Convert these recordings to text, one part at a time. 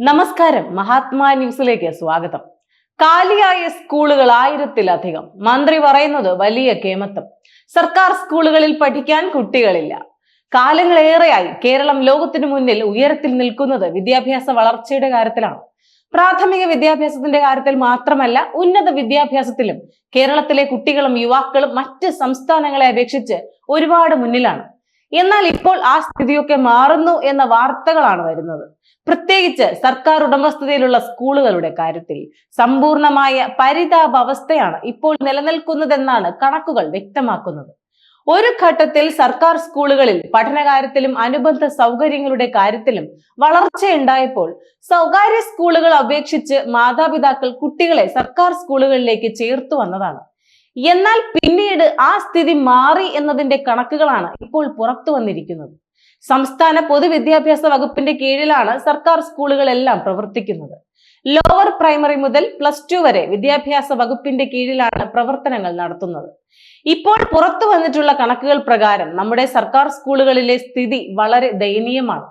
നമസ്കാരം. മഹാത്മാ ന്യൂസിലേക്ക് സ്വാഗതം. കാലിയായ സ്കൂളുകൾ ആയിരത്തിലധികം. മന്ത്രി പറയുന്നത് വലിയ കേമത്തം സർക്കാർ സ്കൂളുകളിൽ പഠിക്കാൻ കുട്ടികളില്ല. കാലങ്ങളേറെയായി കേരളം ലോകത്തിനു മുന്നിൽ ഉയരത്തിൽ നിൽക്കുന്നത് വിദ്യാഭ്യാസ വളർച്ചയുടെ കാര്യത്തിലാണ്. പ്രാഥമിക വിദ്യാഭ്യാസത്തിന്റെ കാര്യത്തിൽ മാത്രമല്ല ഉന്നത വിദ്യാഭ്യാസത്തിലും കേരളത്തിലെ കുട്ടികളും യുവാക്കളും മറ്റ് സംസ്ഥാനങ്ങളെ അപേക്ഷിച്ച് ഒരുപാട് മുന്നിലാണ്. എന്നാൽ ഇപ്പോൾ ആ സ്ഥിതിയൊക്കെ മാറുന്നു എന്ന വാർത്തകളാണ് വരുന്നത്. പ്രത്യേകിച്ച് സർക്കാർ ഉടമസ്ഥതയിലുള്ള സ്കൂളുകളുടെ കാര്യത്തിൽ സമ്പൂർണമായ പരിതാപാവസ്ഥയാണ് ഇപ്പോൾ നിലനിൽക്കുന്നതെന്നാണ് കണക്കുകൾ വ്യക്തമാക്കുന്നത്. ഒരു ഘട്ടത്തിൽ സർക്കാർ സ്കൂളുകളിൽ പഠനകാര്യത്തിലും അനുബന്ധ സൗകര്യങ്ങളുടെ കാര്യത്തിലും വളർച്ചയുണ്ടായപ്പോൾ സ്വകാര്യ സ്കൂളുകൾ അപേക്ഷിച്ച് മാതാപിതാക്കൾ കുട്ടികളെ സർക്കാർ സ്കൂളുകളിലേക്ക് ചേർത്തു വന്നതാണ്. എന്നാൽ പിന്നീട് ആ സ്ഥിതി മാറി എന്നതിന്റെ കണക്കുകളാണ് ഇപ്പോൾ പുറത്തു വന്നിരിക്കുന്നത്. സംസ്ഥാന പൊതുവിദ്യാഭ്യാസ വകുപ്പിന്റെ കീഴിലാണ് സർക്കാർ സ്കൂളുകളെല്ലാം പ്രവർത്തിക്കുന്നത്. ലോവർ പ്രൈമറി മുതൽ പ്ലസ് ടു വരെ വിദ്യാഭ്യാസ വകുപ്പിന്റെ കീഴിലാണ് പ്രവർത്തനങ്ങൾ നടത്തുന്നത്. ഇപ്പോൾ പുറത്തു വന്നിട്ടുള്ള കണക്കുകൾ പ്രകാരം നമ്മുടെ സർക്കാർ സ്കൂളുകളിലെ സ്ഥിതി വളരെ ദയനീയമാണ്.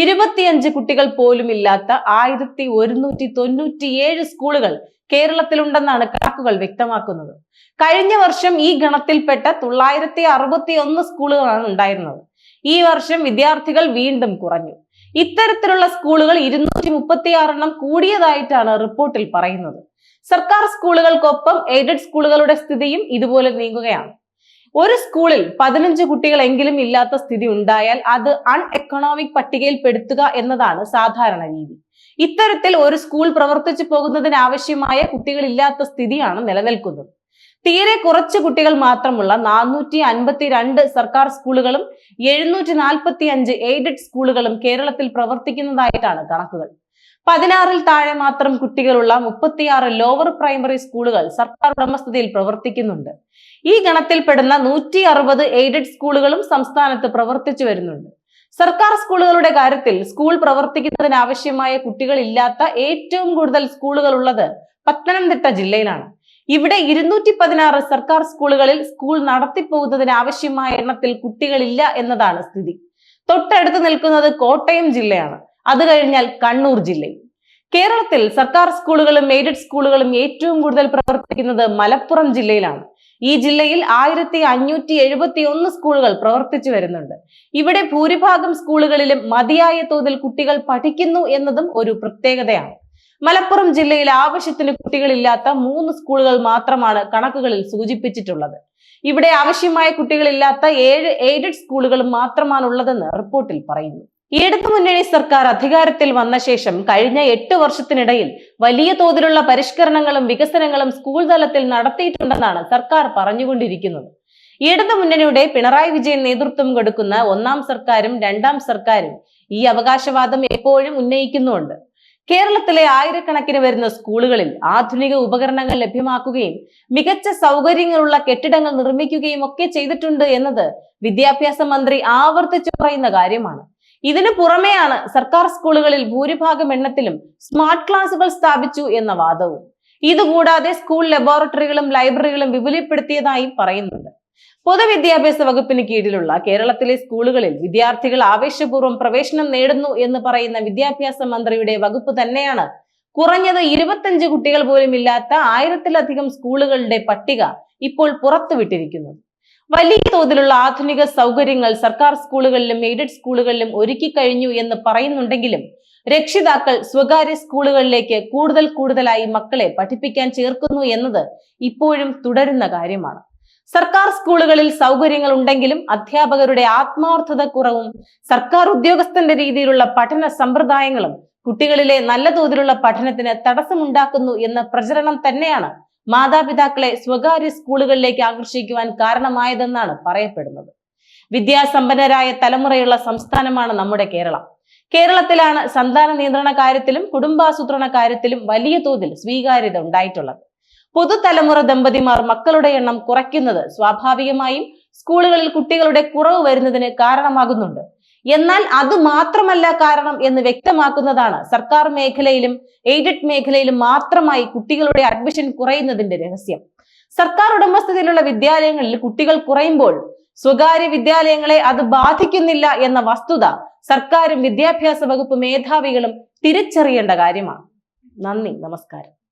ഇരുപത്തിയഞ്ച് കുട്ടികൾ പോലും ഇല്ലാത്ത ആയിരത്തി ഒരുന്നൂറ്റി തൊണ്ണൂറ്റിയേഴ് സ്കൂളുകൾ കേരളത്തിലുണ്ടെന്നാണ് കണക്കുകൾ വ്യക്തമാക്കുന്നത്. കഴിഞ്ഞ വർഷം ഈ ഗണത്തിൽപ്പെട്ട തൊള്ളായിരത്തി അറുപത്തി ഒന്ന് സ്കൂളുകളാണ് ഉണ്ടായിരുന്നത്. ഈ വർഷം വിദ്യാർത്ഥികൾ വീണ്ടും കുറഞ്ഞു. ഇത്തരത്തിലുള്ള സ്കൂളുകൾ ഇരുന്നൂറ്റി മുപ്പത്തി ആറെണ്ണം കൂടിയതായിട്ടാണ് റിപ്പോർട്ടിൽ പറയുന്നത്. സർക്കാർ സ്കൂളുകൾക്കൊപ്പം എയ്ഡഡ് സ്കൂളുകളുടെ സ്ഥിതിയും ഇതുപോലെ നീങ്ങുകയാണ്. ഒരു സ്കൂളിൽ പതിനഞ്ച് കുട്ടികളെങ്കിലും ഇല്ലാത്ത സ്ഥിതി ഉണ്ടായാൽ അത് അൺ എക്കണോമിക് പട്ടികയിൽ പെടുത്തുക എന്നതാണ് സാധാരണ രീതി. ഇത്തരത്തിൽ ഒരു സ്കൂൾ പ്രവർത്തിച്ചു പോകുന്നതിന് ആവശ്യമായ കുട്ടികളില്ലാത്ത സ്ഥിതിയാണ് നിലനിൽക്കുന്നത്. തീരെ കുറച്ച് കുട്ടികൾ മാത്രമുള്ള നാനൂറ്റി അൻപത്തി രണ്ട് സർക്കാർ സ്കൂളുകളും എഴുന്നൂറ്റി നാൽപ്പത്തി അഞ്ച് എയ്ഡഡ് സ്കൂളുകളും കേരളത്തിൽ പ്രവർത്തിക്കുന്നതായിട്ടാണ് കണക്കുകൾ. പതിനാറിൽ താഴെ മാത്രം കുട്ടികളുള്ള മുപ്പത്തിയാറ് ലോവർ പ്രൈമറി സ്കൂളുകൾ സർക്കാർ ഉടമസ്ഥതയിൽ പ്രവർത്തിക്കുന്നുണ്ട്. ഈ ഗണത്തിൽപ്പെടുന്ന നൂറ്റി അറുപത് എയ്ഡഡ് സ്കൂളുകളും സംസ്ഥാനത്ത് പ്രവർത്തിച്ചു വരുന്നുണ്ട്. സർക്കാർ സ്കൂളുകളുടെ കാര്യത്തിൽ സ്കൂൾ പ്രവർത്തിക്കുന്നതിന് ആവശ്യമായ കുട്ടികളില്ലാത്ത ഏറ്റവും കൂടുതൽ സ്കൂളുകൾ ഉള്ളത് പത്തനംതിട്ട ജില്ലയിലാണ്. ഇവിടെ ഇരുന്നൂറ്റി പതിനാറ് സർക്കാർ സ്കൂളുകളിൽ സ്കൂൾ നടത്തിപ്പോകുന്നതിന് ആവശ്യമായ എണ്ണത്തിൽ കുട്ടികളില്ല എന്നതാണ് സ്ഥിതി. തൊട്ടടുത്ത് നിൽക്കുന്നത് കോട്ടയം ജില്ലയാണ്. അത് കഴിഞ്ഞാൽ കണ്ണൂർ ജില്ലയിൽ. കേരളത്തിൽ സർക്കാർ സ്കൂളുകളും എയ്ഡഡ് സ്കൂളുകളും ഏറ്റവും കൂടുതൽ പ്രവർത്തിക്കുന്നത് മലപ്പുറം ജില്ലയിലാണ്. ഈ ജില്ലയിൽ ആയിരത്തി അഞ്ഞൂറ്റി എഴുപത്തി ഒന്ന് സ്കൂളുകൾ പ്രവർത്തിച്ചു വരുന്നുണ്ട്. ഇവിടെ ഭൂരിഭാഗം സ്കൂളുകളിലും മതിയായ തോതിൽ കുട്ടികൾ പഠിക്കുന്നു എന്നതും ഒരു പ്രത്യേകതയാണ്. മലപ്പുറം ജില്ലയിൽ ആവശ്യത്തിന് കുട്ടികളില്ലാത്ത മൂന്ന് സ്കൂളുകൾ മാത്രമാണ് കണക്കുകളിൽ സൂചിപ്പിച്ചിട്ടുള്ളത്. ഇവിടെ ആവശ്യമായ കുട്ടികളില്ലാത്ത ഏഴ് എയ്ഡഡ് സ്കൂളുകൾ മാത്രമാണ് ഉള്ളതെന്ന് റിപ്പോർട്ടിൽ പറയുന്നു. ഇടതു മുന്നണി സർക്കാർ അധികാരത്തിൽ വന്ന ശേഷം കഴിഞ്ഞ എട്ട് വർഷത്തിനിടയിൽ വലിയ തോതിലുള്ള പരിഷ്കരണങ്ങളും വികസനങ്ങളും സ്കൂൾ തലത്തിൽ നടത്തിയിട്ടുണ്ടെന്നാണ് സർക്കാർ പറഞ്ഞുകൊണ്ടിരിക്കുന്നത്. ഇടതു മുന്നണിയുടെ പിണറായി വിജയൻ നേതൃത്വം കൊടുക്കുന്ന ഒന്നാം സർക്കാരും രണ്ടാം സർക്കാരും ഈ അവകാശവാദം എപ്പോഴും ഉന്നയിക്കുന്നുണ്ട്. കേരളത്തിലെ ആയിരക്കണക്കിന് വരുന്ന സ്കൂളുകളിൽ ആധുനിക ഉപകരണങ്ങൾ ലഭ്യമാക്കുകയും മികച്ച സൗകര്യങ്ങളുള്ള കെട്ടിടങ്ങൾ നിർമ്മിക്കുകയും ഒക്കെ ചെയ്തിട്ടുണ്ട് എന്നത് വിദ്യാഭ്യാസ മന്ത്രി ആവർത്തിച്ചു പറയുന്ന കാര്യമാണ്. ഇതിനു പുറമെയാണ് സർക്കാർ സ്കൂളുകളിൽ ഭൂരിഭാഗം എണ്ണത്തിലും സ്മാർട്ട് ക്ലാസുകൾ സ്ഥാപിച്ചു എന്ന വാദവും. ഇതുകൂടാതെ സ്കൂൾ ലബോറട്ടറികളും ലൈബ്രറികളും വിപുലപ്പെടുത്തിയതായും പറയുന്നുണ്ട്. പൊതുവിദ്യാഭ്യാസ വകുപ്പിന് കീഴിലുള്ള കേരളത്തിലെ സ്കൂളുകളിൽ വിദ്യാർത്ഥികൾ ആവേശപൂർവം പ്രവേശനം നേടുന്നു എന്ന് പറയുന്ന വിദ്യാഭ്യാസ മന്ത്രിയുടെ വകുപ്പ് തന്നെയാണ് കുറഞ്ഞത് ഇരുപത്തഞ്ച് കുട്ടികൾ പോലും ഇല്ലാത്ത ആയിരത്തിലധികം സ്കൂളുകളുടെ പട്ടിക ഇപ്പോൾ പുറത്തുവിട്ടിരിക്കുന്നത്. വലിയ തോതിലുള്ള ആധുനിക സൗകര്യങ്ങൾ സർക്കാർ സ്കൂളുകളിലും എയ്ഡഡ് സ്കൂളുകളിലും ഒരുക്കി കഴിഞ്ഞു എന്ന് പറയുന്നുണ്ടെങ്കിലും രക്ഷിതാക്കൾ സ്വകാര്യ സ്കൂളുകളിലേക്ക് കൂടുതൽ കൂടുതലായി മക്കളെ പഠിപ്പിക്കാൻ ചേർക്കുന്നു എന്നത് ഇപ്പോഴും തുടരുന്ന കാര്യമാണ്. സർക്കാർ സ്കൂളുകളിൽ സൗകര്യങ്ങൾ ഉണ്ടെങ്കിലും അധ്യാപകരുടെ ആത്മാർത്ഥത കുറവും സർക്കാർ ഉദ്യോഗസ്ഥന്റെ രീതിയിലുള്ള പഠന സമ്പ്രദായങ്ങളും കുട്ടികളിലെ നല്ല തോതിലുള്ള പഠനത്തിന് തടസ്സമുണ്ടാക്കുന്നു എന്ന പ്രചരണം തന്നെയാണ് മാതാപിതാക്കളെ സ്വകാര്യ സ്കൂളുകളിലേക്ക് ആകർഷിക്കുവാൻ കാരണമായതെന്നാണ് പറയപ്പെടുന്നത്. വിദ്യാസമ്പന്നരായ തലമുറയുള്ള സംസ്ഥാനമാണ് നമ്മുടെ കേരളം. കേരളത്തിലാണ് സന്താന നിയന്ത്രണ കാര്യത്തിലും കുടുംബാസൂത്രണ കാര്യത്തിലും വലിയ തോതിൽ സ്വീകാര്യത ഉണ്ടായിട്ടുള്ളത്. പുതുതലമുറ ദമ്പതിമാർ മക്കളുടെ എണ്ണം കുറയ്ക്കുന്നത് സ്വാഭാവികമായും സ്കൂളുകളിൽ കുട്ടികളുടെ കുറവ് വരുന്നതിന് കാരണമാകുന്നുണ്ട്. എന്നാൽ അത് മാത്രമല്ല കാരണം എന്ന് വ്യക്തമാക്കുന്നതാണ്. സർക്കാർ മേഖലയിലും എയ്ഡഡ് മേഖലയിലും മാത്രമായി കുട്ടികളുടെ അഡ്മിഷൻ കുറയുന്നതിന്റെ രഹസ്യം. സർക്കാർ ഉടമസ്ഥതയിലുള്ള വിദ്യാലയങ്ങളിൽ കുട്ടികൾ കുറയുമ്പോൾ സ്വകാര്യ വിദ്യാലയങ്ങളെ അത് ബാധിക്കുന്നില്ല എന്ന വസ്തുത സർക്കാരും വിദ്യാഭ്യാസ വകുപ്പ് മേധാവികളും തിരിച്ചറിയേണ്ട കാര്യമാണ്. നന്ദി. നമസ്കാരം.